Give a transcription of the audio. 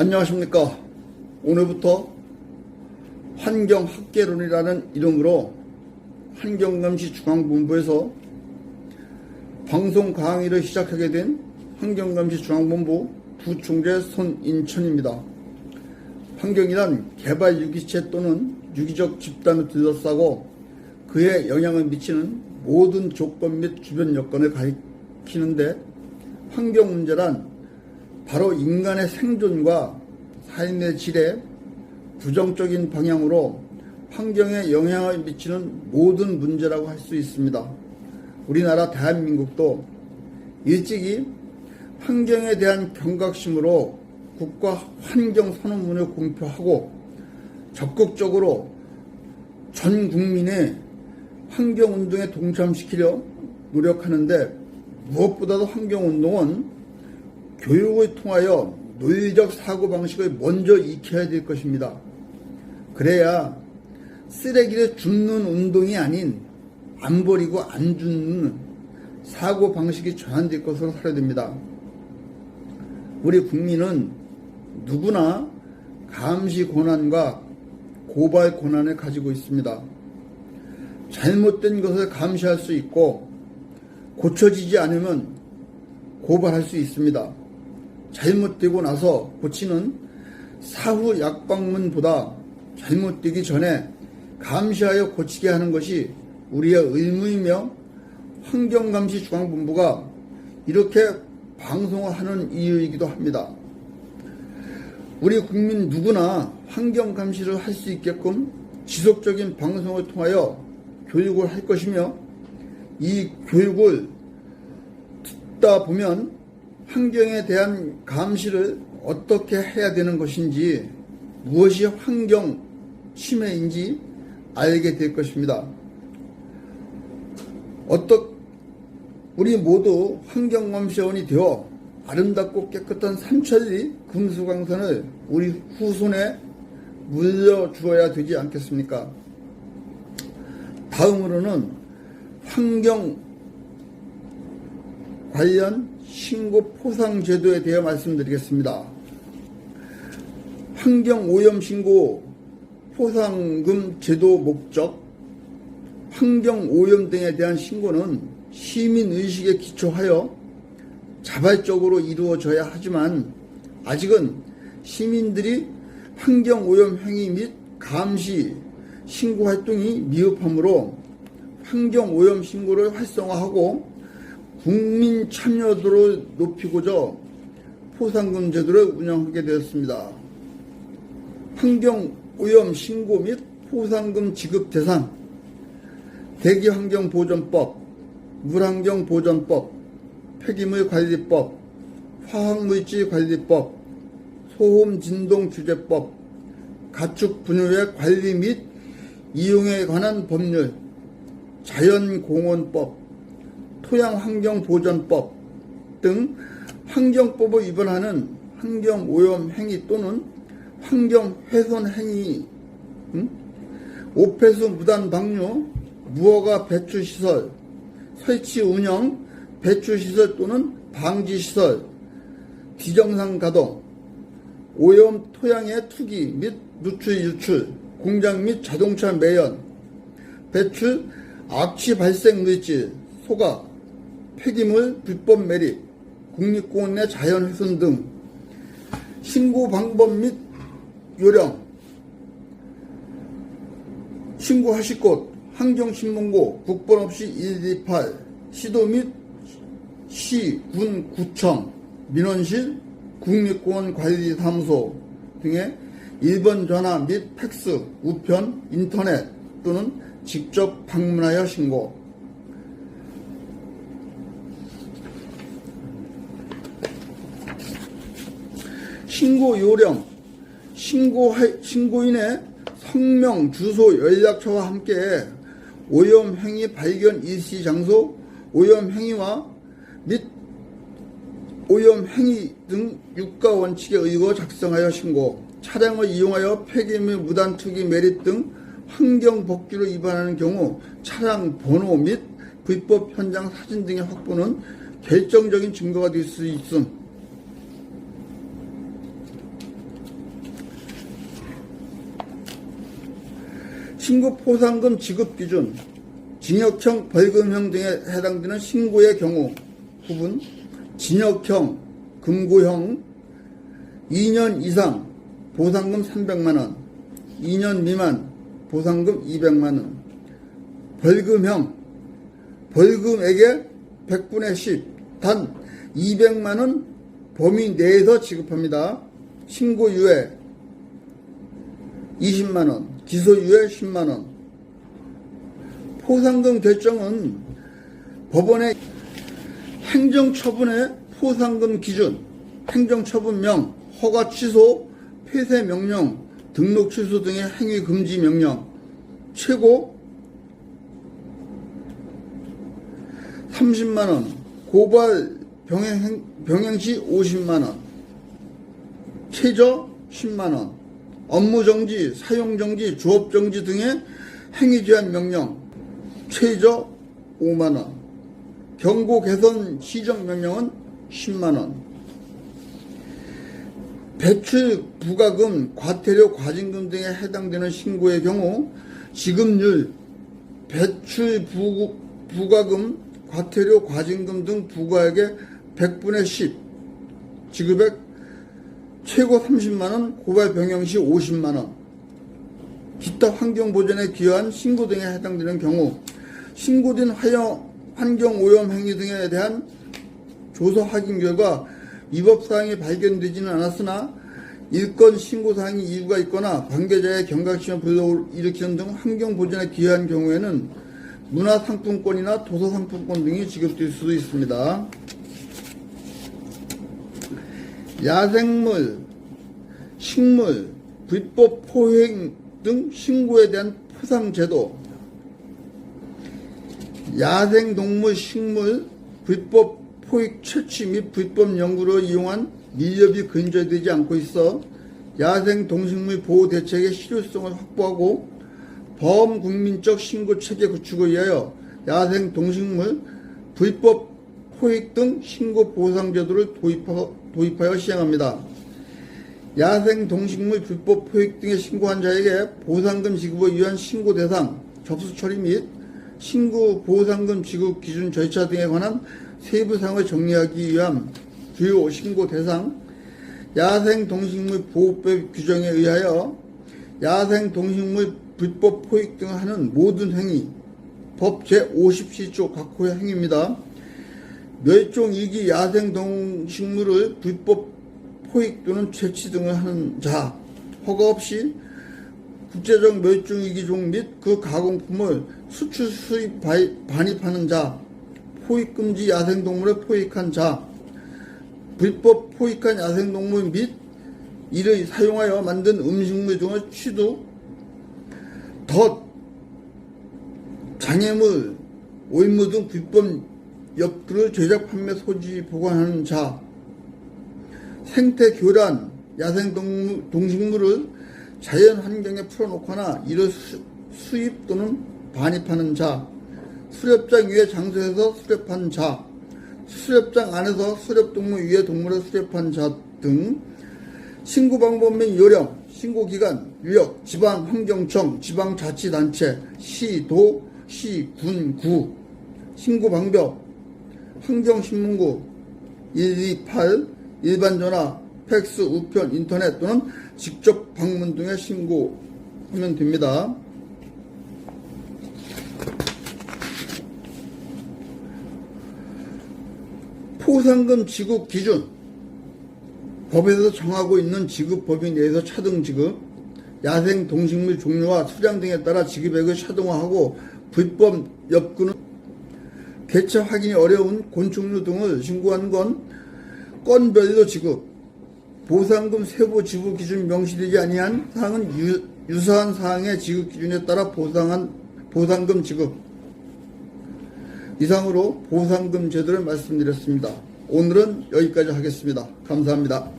안녕하십니까. 오늘부터 환경학개론이라는 이름으로 환경감시 중앙본부에서 방송 강의를 시작하게 된 환경감시 중앙본부 부총재 손인천입니다. 환경이란 개발 유기체 또는 유기적 집단을 둘러싸고 그에 영향을 미치는 모든 조건 및 주변 여건을 가리키는데 환경 문제란 바로 인간의 생존과 삶의 질에 부정적인 방향으로 환경에 영향을 미치는 모든 문제라고 할 수 있습니다. 우리나라 대한민국도 일찍이 환경에 대한 경각심으로 국가 환경 선언문을 공표하고 적극적으로 전 국민의 환경 운동에 동참시키려 노력하는데 무엇보다도 환경 운동은 교육을 통하여 논리적 사고방식을 먼저 익혀야 될 것입니다. 그래야 쓰레기를 줍는 운동이 아닌 안 버리고 안 줍는 사고방식이 전환될 것으로 살아야 됩니다. 우리 국민은 누구나 감시 권한과 고발 권한을 가지고 있습니다. 잘못된 것을 감시할 수 있고 고쳐지지 않으면 고발할 수 있습니다. 잘못되고 나서 고치는 사후 약방문보다 잘못되기 전에 감시하여 고치게 하는 것이 우리의 의무이며 환경감시 중앙본부가 이렇게 방송을 하는 이유이기도 합니다. 우리 국민 누구나 환경감시를 할 수 있게끔 지속적인 방송을 통하여 교육을 할 것이며 이 교육을 듣다 보면 환경에 대한 감시를 어떻게 해야 되는 것인지 무엇이 환경 침해인지 알게 될 것입니다. 어떻 우리 모두 환경감시원이 되어 아름답고 깨끗한 삼천리 금수강산을 우리 후손에 물려주어야 되지 않겠습니까? 다음으로는 환경 관련 신고 포상 제도에 대해 말씀드리겠습니다. 환경 오염 신고 포상금 제도 목적 환경 오염 등에 대한 신고는 시민 의식에 기초하여 자발적으로 이루어져야 하지만 아직은 시민들이 환경 오염 행위 및 감시 신고 활동이 미흡하므로 환경 오염 신고를 활성화하고 국민 참여도를 높이고자 포상금 제도를 운영하게 되었습니다. 환경 오염 신고 및 포상금 지급 대상 대기환경보전법, 물환경보전법, 폐기물관리법, 화학물질관리법, 소음진동규제법, 가축 분유의 관리 및 이용에 관한 법률, 자연공원법, 토양환경보전법 등 환경법을 위반하는 환경오염 행위 또는 환경훼손 행위, 음? 오폐수 무단 방류, 무허가 배출시설, 설치 운영, 배출시설 또는 방지시설, 비정상 가동, 오염 토양의 투기 및 누출 유출, 공장 및 자동차 매연, 배출 악취 발생 물질, 소각, 폐기물 불법 매립, 국립공원 내 자연훼손 등 신고 방법 및 요령, 신고하실 곳, 환경신문고 국번 없이 128 시도 및 시, 군, 구청, 민원실, 국립공원 관리사무소 등의 1번 전화 및 팩스, 우편, 인터넷 또는 직접 방문하여 신고 신고 요령, 신고 신고인의 성명, 주소, 연락처와 함께 오염 행위 발견 일시 장소, 오염 행위와 및 오염 행위 등 육가 원칙에 의거 작성하여 신고, 차량을 이용하여 폐기물 무단 투기 매립 등 환경 법규를 위반하는 경우 차량 번호 및 불법 현장 사진 등의 확보는 결정적인 증거가 될 수 있음. 신고 포상금 지급 기준, 징역형, 벌금형 등에 해당되는 신고의 경우 부분, 징역형, 금고형, 2년 이상 보상금 300만원, 2년 미만 보상금 200만원, 벌금형, 벌금액의 100분의 10, 단 200만원 범위 내에서 지급합니다. 신고 유예 20만원, 기소유예 10만원. 포상금 결정은 법원의 행정처분의 포상금 기준, 행정처분명, 허가 취소, 폐쇄 명령, 등록 취소 등의 행위 금지 명령, 최고 30만원, 고발 병행, 병행시 50만원, 최저 10만원, 업무정지, 사용정지, 주업정지 등의 행위 제한 명령, 최저 5만원, 경고 개선 시정 명령은 10만원, 배출 부가금, 과태료, 과징금 등에 해당되는 신고의 경우 지급률, 배출 부, 부가금, 과태료, 과징금 등 부가액의 100분의 10, 지급액 최고 30만원, 고발 병영 시 50만원, 기타 환경보전에 기여한 신고 등에 해당되는 경우 신고된 환경오염 행위 등에 대한 조사 확인 결과 위법사항이 발견되지는 않았으나 일건 신고사항이 이유가 있거나 관계자의 경각심을 불러일으키는 등 환경보전에 기여한 경우에는 문화상품권이나 도서상품권 등이 지급될 수도 있습니다. 야생물, 식물, 불법 포획 등 신고에 대한 포상제도, 야생동물, 식물, 불법 포획 채취 및 불법 연구로 이용한 밀렵이 근절되지 않고 있어 야생동식물 보호 대책의 실효성을 확보하고 범국민적 신고 체계 구축을 위하여 야생동식물 불법 포획 등 신고 보상제도를 도입하, 도입하여 시행합니다. 야생 동식물 불법 포획 등의 신고한 자에게 보상금 지급을 위한 신고 대상, 접수 처리 및 신고 보상금 지급 기준 절차 등에 관한 세부 사항을 정리하기 위한 주요 신고 대상, 야생 동식물 보호법 규정에 의하여 야생 동식물 불법 포획 등을 하는 모든 행위, 법 제57조 각호의 행위입니다. 멸종 일기 야생 동식물을 불법 포획 또는 채취 등을 하는 자, 허가 없이 국제적 멸종 위기 종 및 그 가공품을 수출 수입 발- 반입하는 자, 포획 금지 야생 동물을 포획한 자, 불법 포획한 야생 동물 및 이를 사용하여 만든 음식물 등을 취두, 덧, 장애물, 오인물 등 불법 엽들을 제작, 판매, 소지, 보관하는 자, 생태 교란, 야생 동물, 동식물을 자연 환경에 풀어놓거나 이를 수, 수입 또는 반입하는 자, 수렵장 위의 장소에서 수렵한 자, 수렵장 안에서 수렵동물 위의 동물을 수렵한 자 등 신고 방법 및 요령, 신고 기간, 유역, 지방 환경청, 지방 자치단체, 시, 도, 시, 군, 구, 신고 방법, 환경신문고 128 일반 전화, 팩스, 우편, 인터넷 또는 직접 방문 등에 신고하면 됩니다. 포상금 지급 기준 법에서 정하고 있는 지급 범위 내에서 차등 지급 야생 동식물 종류와 수량 등에 따라 지급액을 차등화하고 불법 엽구는 개체 확인이 어려운 곤충류 등을 신고하는 건 건별로 지급, 보상금 세부 지급 기준 명시되지 아니한 사항은 유, 유사한 사항의 지급 기준에 따라 보상한 보상금 지급. 이상으로 보상금 제도를 말씀드렸습니다. 오늘은 여기까지 하겠습니다. 감사합니다.